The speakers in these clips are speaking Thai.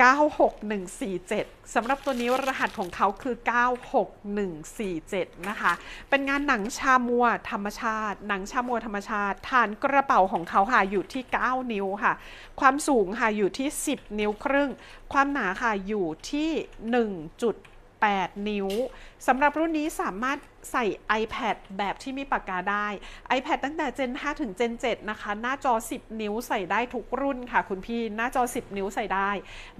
96147สำหรับตัวนี้รหัสของเขาคือ 96147 นะคะ เป็นงานหนังชามัวธรรมชาติ หนังชามัวธรรมชาติ ฐานกระเป๋าของเขาค่ะอยู่ที่ 9 นิ้วค่ะ ความสูงค่ะอยู่ที่ 10 นิ้วครึ่ง ความหนาค่ะอยู่ที่ 1. 8 นิ้วสำหรับรุ่นนี้สามารถใส่ iPad แบบที่มีปากกาได้ iPad ตั้งแต่ Gen 5 ถึง Gen 7 นะคะ หน้าจอ 10 นิ้วใส่ได้ทุกรุ่นค่ะคุณพี่ หน้าจอ 10 นิ้วใส่ได้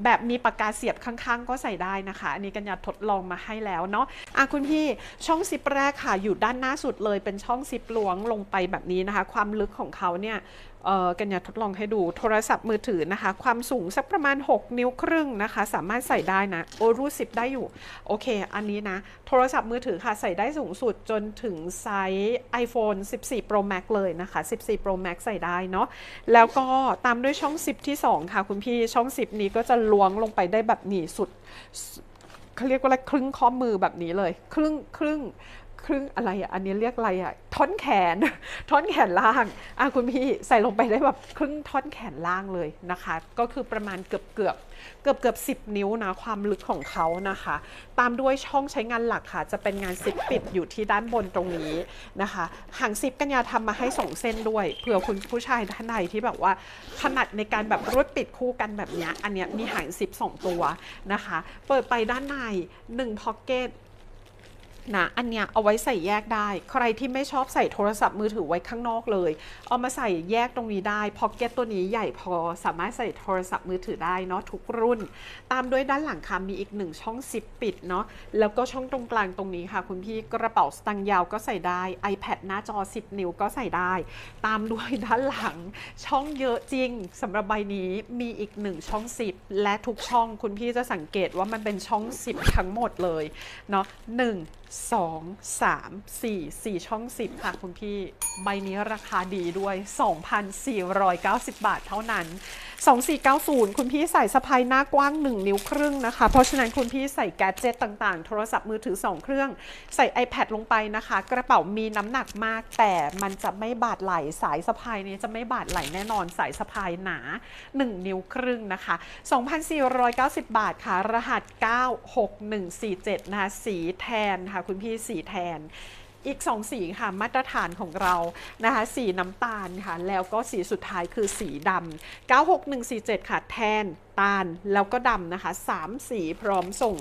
แบบมีปากกาเสียบข้างๆ ก็ใส่ได้นะคะ อันนี้กัญญาทดลองมาให้แล้วเนาะอะคุณพี่ช่องซิปแรกค่ะ อยู่ด้านหน้าสุดเลยเป็นช่องซิปล้วงลงไปแบบนี้นะคะ ความลึกของเขาเนี่ย กัญญาทดลองให้ดูโทรศัพท์มือถือนะคะ ความสูงสักประมาณ 6 นิ้วครึ่งนะคะ สามารถใส่ได้นะ โอรูสิบได้อยู่ โอเค อันนี้นะ โทรศัพท์มือถือค่ะ ใส่ได้สูงสุดจนถึงไซส์ iPhone 14 Pro Max เลยนะคะ 14 Pro Max ใส่ได้เนาะแล้วก็ตามด้วยช่องซิปที่ 2 ค่ะคุณพี่ช่องซิปนี้ก็จะล้วงลงไปได้แบบหนีสุดเขาเรียกว่าอะไรครึ่งข้อมือแบบนี้เลย ครึ่งครึ่ง ครึ่งอะไรอะอันนี้เรียกอะไรอะท่อนแขนท่อนแขนล่างอะคุณพี่ใส่ลงไปได้แบบครึ่งท่อนแขนล่างเลยนะคะ ก็คือประมาณเกือบเกือบเกือบเกือบสิบนิ้วนะความลึกของเขานะคะ ตามด้วยช่องใช้งานหลักค่ะ จะเป็นงานซิปปิดอยู่ที่ด้านบนตรงนี้นะคะหางซิปกัญญาทำมาให้สองเส้นด้วยเผื่อคุณผู้ชายท่านใดที่แบบว่าถนัดในการแบบรวดปิดคู่กันแบบนี้อันเนี้ยมีหางซิปสองตัวนะคะ เปิดไปด้านใน1พ็อกเก็ต นะอันเนี้ยเอาไว้ใส่แยกได้ ใครที่ไม่ชอบใส่โทรศัพท์มือถือไว้ข้างนอกเลย เอามาใส่แยกตรงนี้ได้พ็อกเก็ตตัวนี้ใหญ่พอสามารถใส่โทรศัพท์มือถือได้เนาะทุกรุ่น ตามด้วยด้านหลังค่ะมีอีกหนึ่งช่องซิปปิดเนาะแล้วก็ช่องตรงกลางตรงนี้ค่ะ คุณพี่กระเป๋าสตางค์ยาวก็ใส่ได้ iPad หน้าจอ 10 นิ้วก็ใส่ได้ ตามด้วยด้านหลัง ช่องเยอะจริงสำหรับใบนี้มีอีกหนึ่งช่องซิปและทุกช่องคุณพี่จะสังเกตว่ามันเป็นช่องซิปทั้งหมดเลยเนาะหนึ่ง สองสามสี่สี่ช่องสิบค่ะคุณพี่ ใบนี้ราคาดีด้วย 2,490 บาทเท่านั้น 2490 คุณพี่ใส่สะพายหน้ากว้าง 1 นิ้วครึ่งนะคะ เพราะฉะนั้นคุณพี่ใส่แกดเจิตต่างๆ โทรศัพท์มือถือ 2 เครื่อง ใส่ iPad ลงไปนะคะ กระเป๋ามีน้ำหนักมาก แต่มันจะไม่บาดไหลสายสะพายนี้จะไม่บาดไหลแน่นอนสายสะพายหนา 1 นิ้วครึ่งนะคะ 2,490 บาทค่ะ รหัส 96147 นะคะ สีแทนค่ะ คุณพี่สีแทน อีก 2 สีค่ะมาตรฐานของเรานะคะสีน้ำตาลค่ะ แล้วก็สีสุดท้ายคือสีดำ96147 ค่ะ แทนตาลแล้วก็ดำนะคะ 3 สีพร้อมส่ง